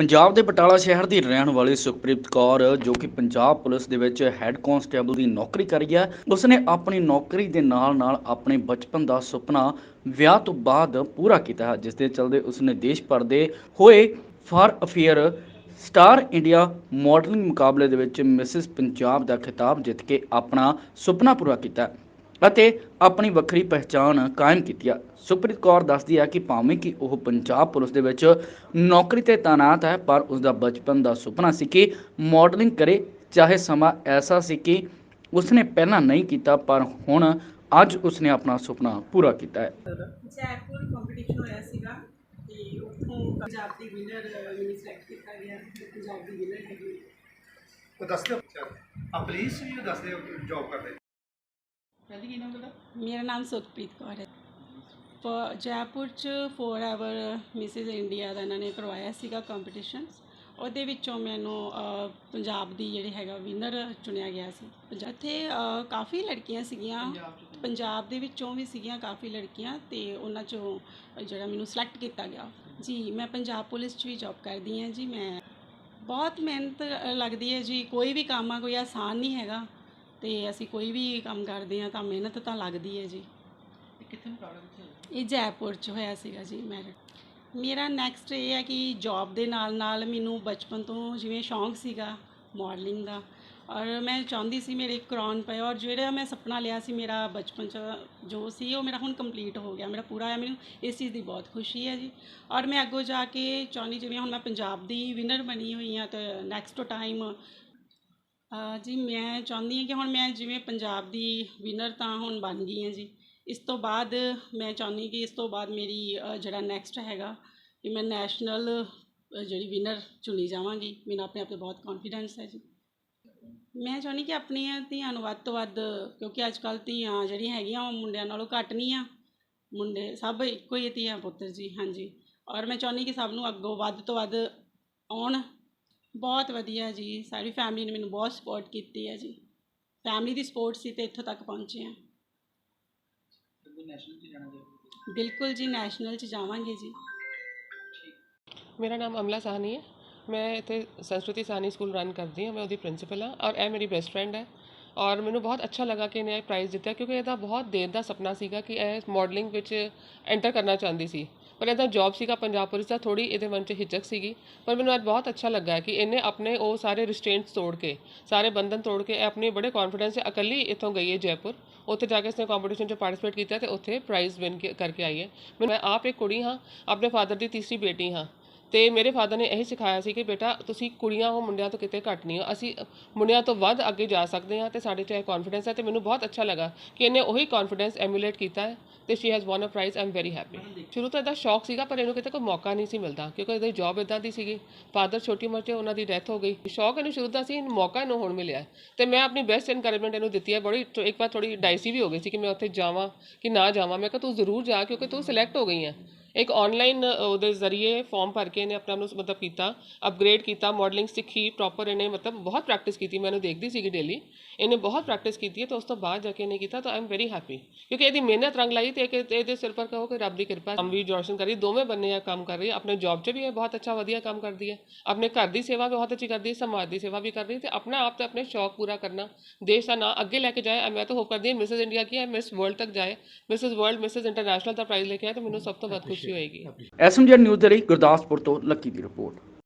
ਪੰਜਾਬ ਦੇ ਬਟਾਲਾ ਸ਼ਹਿਰ ਦੀ ਰਹਿਣ ਵਾਲੀ ਸੁਖਪ੍ਰੀਤ ਕੌਰ, ਜੋ ਕਿ ਪੰਜਾਬ ਪੁਲਿਸ ਦੇ ਵਿੱਚ ਹੈੱਡ ਕਾਂਸਟੇਬਲ ਦੀ ਨੌਕਰੀ ਕਰੀ ਹੈ, ਉਸਨੇ ਆਪਣੀ ਨੌਕਰੀ ਦੇ ਨਾਲ-ਨਾਲ ਆਪਣੇ ਬਚਪਨ ਦਾ ਸੁਪਨਾ ਵਿਆਹ ਤੋਂ ਬਾਅਦ ਪੂਰਾ ਕੀਤਾ ਹੈ ਜਿਸ ਦੇ ਚਲਦੇ ਉਸਨੇ ਦੇਸ਼ ਭਰ ਦੇ ਹੋਏ for affair star India modelling ਮੁਕਾਬਲੇ ਦੇ ਵਿੱਚ ਮਿਸਿਸ ਪੰਜਾਬ ਦਾ ਖਿਤਾਬ ਜਿੱਤ ਕੇ ਆਪਣਾ ਸੁਪਨਾ ਪੂਰਾ ਕੀਤਾ। ਅਤੇ ਆਪਣੀ ਵੱਖਰੀ ਪਹਿਚਾਣ ਕਾਇਮ ਕੀਤੀ ਹੈ ਸੁਪ੍ਰੀਤ ਕੌਰ ਦੱਸਦੀ ਹੈ ਕਿ ਭਾਵੇਂ ਕਿ ਉਹ ਪੰਜਾਬ ਪੁਲਿਸ ਦੇ ਵਿੱਚ ਨੌਕਰੀ ਤੇ ਤਾਇਨਾਤ ਹੈ ਪਰ ਉਸ ਦਾ ਬਚਪਨ ਦਾ ਸੁਪਨਾ ਸੀ ਕਿ ਮਾਡਲਿੰਗ ਕਰੇ ਚਾਹੇ ਸਮਾਂ ਐਸਾ ਸੀ ਕਿ ਉਸਨੇ ਪਹਿਲਾਂ ਨਹੀਂ ਕੀਤਾ ਪਰ ਹੁਣ ਅੱਜ ਉਸਨੇ ਆਪਣਾ ਸੁਪਨਾ ਪੂਰਾ ਕੀਤਾ ਹੈ। ਜੈਪੁਰ ਕੰਪੀਟੀਸ਼ਨ ਹੋਇਆ ਸੀਗਾ ਤੇ ਉੱਥੋਂ ਪੰਜਾਬ ਦੀ ਵਿਨਰ ਮੈਨੂੰ ਸਿਲੈਕਟ ਕੀਤਾ ਗਿਆ ਪੰਜਾਬ ਦੀ ਵਿਨਰ ਹੈਗੀ। ਉਹ ਦੱਸਦੇ ਹੋ ਆ ਪੁਲਿਸ ਵੀ ਦੱਸਦੇ ਜੌਬ ਕਰਦੇ। ਮੇਰਾ ਨਾਮ ਸੁਖਪ੍ਰੀਤ ਕੌਰ ਹੈ ਪ- ਜੈਪੁਰ ਚ ਫੋਰ ਐਵਰ ਮਿਸਿਸ ਇੰਡੀਆ ਦਾ ਇਹਨਾਂ ਨੇ ਕਰਵਾਇਆ ਸੀਗਾ ਕੰਪੀਟੀਸ਼ਨ ਉਹਦੇ ਵਿੱਚੋਂ ਮੈਨੂੰ ਅ, ਪੰਜਾਬ ਦੀ ਜਿਹੜੀ ਹੈਗਾ ਵਿਨਰ ਚੁਣਿਆ ਗਿਆ ਸੀ ਪੰਜ ਇੱਥੇ ਅ, ਕਾਫੀ ਲੜਕੀਆਂ ਸੀਗੀਆਂ ਪੰਜਾਬ ਦੇ ਵਿੱਚੋਂ ਵੀ ਸੀਗੀਆਂ ਕਾਫੀ ਲੜਕੀਆਂ ਤੇ ਉਹਨਾਂ ਚੋਂ ਜਿਹੜਾ ਮੈਨੂੰ ਸਿਲੈਕਟ ਕੀਤਾ ਗਿਆ ਜੀ ਮੈਂ ਪੰਜਾਬ ਪੁਲਿਸ 'ਚ ਵੀ ਜੌਬ ਕਰਦੀ ਹਾਂ ਜੀ ਮੈਂ ਬਹੁਤ ਮਿਹਨਤ ਲੱਗਦੀ ਹੈ ਜੀ ਕੋਈ ਵੀ ਕੰਮ ਆ ਕੋਈ ਆਸਾਨ ਨਹੀਂ ਹੈਗਾ ਤੇ ਅਸੀਂ ਕੋਈ ਵੀ ਕੰਮ ਕਰਦੇ ਆ ਤਾਂ ਮਿਹਨਤ ਤਾਂ ਲੱਗਦੀ ਹੈ ਜੀ। ਇਹ ਜੈਪੁਰ 'ਚ ਹੋਇਆ ਸੀਗਾ ਜੀ ਮੈਰਿਟ ਮੇਰਾ ਨੈਕਸਟ ਇਹ ਹੈ ਕਿ ਜੌਬ ਦੇ ਨਾਲ ਨਾਲ ਮੈਨੂੰ ਬਚਪਨ ਤੋਂ ਜਿਵੇਂ ਸ਼ੌਂਕ ਸੀਗਾ ਮਾਡਲਿੰਗ ਦਾ। ਔਰ ਮੈਂ ਚਾਹੁੰਦੀ ਸੀ ਮੇਰੇ ਕਰਾਉਣ ਪਏ ਔਰ ਜਿਹੜਾ ਮੈਂ ਸੁਪਨਾ ਲਿਆ ਸੀ ਮੇਰਾ ਬਚਪਨ 'ਚ ਜੋ ਸੀ ਉਹ ਮੇਰਾ ਹੁਣ ਕੰਪਲੀਟ ਹੋ ਗਿਆ। ਮੇਰਾ ਪੂਰਾ ਹੋਇਆ ਮੈਨੂੰ ਇਸ ਚੀਜ਼ ਦੀ ਬਹੁਤ ਖੁਸ਼ੀ ਹੈ ਜੀ। ਔਰ ਮੈਂ ਅੱਗੋਂ ਜਾ ਕੇ ਚਾਹੁੰਦੀ ਜਿਵੇਂ ਹੁਣ ਮੈਂ ਪੰਜਾਬ ਦੀ ਵਿਨਰ ਬਣੀ ਹੋਈ ਹਾਂ ਤੇ ਨੈਕਸਟ ਟਾਈਮ ਜੀ, ਮੈਂ ਚਾਹੁੰਦੀ ਹਾਂ ਕਿ ਹੁਣ ਮੈਂ ਜਿਵੇਂ ਪੰਜਾਬ ਦੀ ਵਿਨਰ ਤਾਂ ਹੁਣ ਬਣ ਗਈ ਹਾਂ ਜੀ। ਇਸ ਤੋਂ ਬਾਅਦ ਮੈਂ ਚਾਹੁੰਦੀ ਕਿ ਇਸ ਤੋਂ ਬਾਅਦ ਮੇਰੀ ਜਿਹੜਾ ਨੈਕਸਟ ਹੈਗਾ, ਕਿ ਮੈਂ ਨੈਸ਼ਨਲ ਜਿਹੜੀ ਵਿਨਰ ਚੁਣੀ ਜਾਵਾਂਗੀ। ਮੈਨੂੰ ਆਪਣੇ ਆਪ ਤੇ ਬਹੁਤ ਕੌਨਫੀਡੈਂਸ ਹੈ ਜੀ। ਮੈਂ ਚਾਹੁੰਦੀ ਕਿ ਆਪਣੀਆਂ ਧੀਆਂ ਨੂੰ ਵੱਧ ਤੋਂ ਵੱਧ, ਕਿਉਂਕਿ ਅੱਜ ਕੱਲ੍ਹ ਧੀਆਂ ਜਿਹੜੀਆਂ ਹੈਗੀਆਂ, ਉਹ ਮੁੰਡਿਆਂ ਨਾਲੋਂ ਘੱਟ ਨਹੀਂ ਆ। ਮੁੰਡੇ, ਸਭ ਇੱਕੋ ਹੀ ਧੀਆਂ ਪੁੱਤਰ ਜੀ, ਹਾਂਜੀ। ਔਰ ਮੈਂ ਚਾਹੁੰਦੀ ਕਿ ਸਭ ਨੂੰ ਅੱਗੋਂ ਵੱਧ ਤੋਂ ਵੱਧ ਆਉਣ। ਬਹੁਤ ਵਧੀਆ ਜੀ, ਸਾਰੀ ਫੈਮਿਲੀ ਨੇ ਮੈਨੂੰ ਬਹੁਤ ਸਪੋਰਟ ਕੀਤੀ ਹੈ ਜੀ। ਫੈਮਿਲੀ ਦੀ ਸਪੋਰਟ ਸੀ ਤੇ ਇੱਥੋਂ ਤੱਕ ਪਹੁੰਚੇ ਹਾਂ। ਬਿਲਕੁਲ ਜੀ ਨੈਸ਼ਨਲ ਚ ਜਾਵਾਂਗੇ ਜੀ। ਮੇਰਾ ਨਾਮ ਅਮਲਾ ਸਾਹਨੀ ਹੈ। ਮੈਂ ਇੱਥੇ ਸੰਸਕ੍ਰਿਤੀ ਸਾਹਨੀ ਸਕੂਲ ਰਨ ਕਰਦੀ ਹਾਂ, ਮੈਂ ਉਹਦੀ ਪ੍ਰਿੰਸੀਪਲ ਹਾਂ ਔਰ ਇਹ ਮੇਰੀ ਬੈਸਟ ਫਰੈਂਡ ਹੈ। ਔਰ ਮੈਨੂੰ ਬਹੁਤ ਅੱਛਾ ਲੱਗਾ ਕਿ ਇਹਨੇ ਇਹ ਪ੍ਰਾਈਜ਼ ਦਿੱਤਾ ਕਿਉਂਕਿ ਇਹਦਾ ਬਹੁਤ ਦੇਰ ਦਾ ਸੁਪਨਾ ਸੀਗਾ ਕਿ ਇਹ ਮਾਡਲਿੰਗ ਵਿੱਚ ਐਂਟਰ ਕਰਨਾ ਚਾਹੁੰਦੀ ਸੀ। ਪਰ ਇਹਦਾ ਜੌਬ ਸੀਗਾ ਪੰਜਾਬ ਪੁਲਿਸ ਦਾ ਥੋੜੀ ਇਹਦੇ ਮਨ 'ਚ ਹਿਚਕ ਸੀਗੀ। ਪਰ ਮੈਨੂੰ ਅੱਜ ਬਹੁਤ ਅੱਛਾ ਲੱਗਾ ਕਿ ਇਹਨੇ ਆਪਣੇ ਉਹ ਸਾਰੇ ਰਿਸਟ੍ਰੇਂਟਸ ਤੋੜ ਕੇ, ਸਾਰੇ ਬੰਧਨ ਤੋੜ ਕੇ ਇਹ ਆਪਣੇ ਬੜੇ ਕੌਨਫੀਡੈਂਸ से ਇਕੱਲੀ ਇੱਥੋਂ ਗਈ ਹੈ ਜੈਪੁਰ। ਉੱਥੇ ਜਾ ਕੇ ਇਸਨੇ ਕੰਪੀਟੀਸ਼ਨ 'ਚ ਪਾਰਟਿਸਿਪੇਟ ਕੀਤਾ ਤੇ ਉੱਥੇ ਪ੍ਰਾਈਜ਼ ਵਿਨ ਕਰਕੇ ਆਈ ਹੈ। ਮੈਂ ਆਪ ਇੱਕ ਕੁੜੀ ਹਾਂ, ਆਪਣੇ ਫਾਦਰ ਦੀ ਤੀਸਰੀ ਬੇਟੀ ਹਾਂ। ਤੇ ਮੇਰੇ ਫਾਦਰ ਨੇ ਇਹੀ ਸਿਖਾਇਆ ਸੀ ਕਿ ਬੇਟਾ, ਤੁਸੀਂ ਕੁੜੀਆਂ ਹੋ, ਮੁੰਡਿਆਂ ਤੋਂ ਕਿਤੇ ਘੱਟ ਨਹੀਂ ਹੋ। ਅਸੀਂ ਮੁੰਡਿਆਂ ਤੋਂ ਵੱਧ ਅੱਗੇ ਜਾ ਸਕਦੇ ਹਾਂ ਤੇ ਸਾਡੇ 'ਚ ਇਹ ਕੌਨਫੀਡੈਂਸ ਹੈ ਤੇ ਮੈਨੂੰ ਬਹੁਤ ਅੱਛਾ ਲੱਗਾ ਕਿ ਇਹਨੇ ਉਹੀ ਕੌਨਫੀਡੈਂਸ ਐਮੂਲੇਟ ਕੀਤਾ ਹੈ। ਤੇ she has won a prize I am very happy ਸ਼ੁਰੂ ਤੋਂ ਇਹਦਾ ਸ਼ੌਕ ਸੀਗਾ, ਪਰ ਇਹਨੂੰ ਕਿਤੇ ਕੋਈ ਮੌਕਾ ਨਹੀਂ ਸੀ ਮਿਲਦਾ, ਕਿਉਂਕਿ ਇਹਦੀ ਜੌਬ ਇਦਾਂ ਦੀ ਸੀਗੀ। ਫਾਦਰ ਛੋਟੀ ਉਮਰ 'ਚ ਉਹਨਾਂ ਦੀ ਡੈਥ ਹੋ ਗਈ। ਸ਼ੌਕ ਇਹਨੂੰ ਸ਼ੁਰੂ ਦਾ ਸੀ, ਮੌਕਾ ਇਹਨੂੰ ਹੁਣ ਮਿਲਿਆ। ਤੇ ਮੈਂ ਆਪਣੀ ਬੈਸਟ ਐਨਕਰੇਜਮੈਂਟ ਇਹਨੂੰ ਦਿੱਤੀ ਹੈ, ਬੜੀ ਇੱਕ ਵਾਰ ਥੋੜੀ ਡਾਈਸੀ ਵੀ ਹੋ ਗਈ ਸੀ ਕਿ ਮੈਂ ਉੱਥੇ ਜਾਵਾਂ, ਕਿ ਨਾ ਜਾਵਾਂ। ਮੈਂ ਕਿਹਾ ਤੂੰ ਜ਼ਰੂਰ ਜਾ, ਕਿਉਂਕਿ ਤੂੰ ਸਿਲੈਕਟ ਹੋ ਗਈ ਹੈ। ਇੱਕ ਆਨਲਾਈਨ ਉਹਦੇ ਜ਼ਰੀਏ ਫਾਰਮ ਭਰ ਕੇ ਇਹਨੇ ਆਪਣਾ ਨੂੰ ਮਤਲਬ ਕੀਤਾ ਅਪਗ੍ਰੇਡ ਕੀਤਾ ਮਾਡਲਿੰਗ ਸਿੱਖੀ ਪ੍ਰੋਪਰ ਇਹਨੇ ਮਤਲਬ ਬਹੁਤ ਪ੍ਰੈਕਟਿਸ ਕੀਤੀ ਮੈਨੂੰ ਦੇਖਦੀ ਸੀਗੀ ਡੇਲੀ ਇਹਨੇ ਬਹੁਤ ਪ੍ਰੈਕਟਿਸ ਕੀਤੀ ਹੈ ਤੇ ਉਸ ਤੋਂ ਬਾਅਦ ਜਾ ਕੇ ਇਹਨੇ ਕੀਤਾ, ਤਾਂ ਆਈ ਐਮ ਵੈਰੀ ਹੈਪੀ ਕਿਉਂਕਿ ਇਹਦੀ ਮਿਹਨਤ ਰੰਗ ਲਾਈ ਤੇ ਇਹਦੇ ਸਿਰ ਪਰ ਕਹੋ ਕਿ ਰੱਬ ਦੀ ਕਿਰਪਾ, ਕੰਮ ਵੀ ਜੋਸ਼ਨ ਕਰੀ, ਦੋਵੇਂ ਬੰਨੇ ਆ ਕੰਮ ਕਰ ਰਹੀ ਹੈ, ਆਪਣੇ ਜੌਬ 'ਚ ਵੀ ਇਹ ਬਹੁਤ ਅੱਛਾ ਵਧੀਆ ਕੰਮ ਕਰਦੀ ਹੈ, ਆਪਣੇ ਘਰ ਦੀ ਸੇਵਾ ਵੀ ਬਹੁਤ ਅੱਛੀ ਕਰਦੀ ਹੈ, ਸਮਾਜ ਦੀ ਸੇਵਾ ਵੀ ਕਰ ਰਹੀ ਹੈ ਤੇ ਆਪਣਾ ਆਪ ਤੇ ਆਪਣੇ ਸ਼ੌਕ ਪੂਰਾ ਕਰਨਾ, ਦੇਸ਼ ਦਾ ਨਾਂ ਅੱਗੇ ਲੈ ਕੇ ਜਾਏ, ਮੈਂ ਤਾਂ ਹੋਪ ਕਰਦੀ ਹਾਂ ਮਿਸਿਸ ਇੰਡੀਆ ਕੀ ਹੈ, ਮਿਸ ਵਰਲਡ ਤੱਕ ਜਾਏ, ਮਿਸਿਸ ਵਰਲਡ, ਮਿਸਿਸ ਇੰਟਰਨੈਸ਼ਨਲ ਦਾ ਪ੍ਰਾਈਜ਼ ਲੈ ਕੇ ਆਏ, ਤਾਂ ਮੈਨੂੰ ਸਭ ਤੋਂ ਵੱਧ ਖੁਸ਼ੀ ਹੋਏਗੀ। ਐਸਐਮਜੀ ਨਿਊਜ਼ ਦੇ ਲਈ ਗੁਰਦਾਸਪੁਰ ਤੋਂ ਲੱਕੀ ਦੀ ਰਿਪੋਰਟ।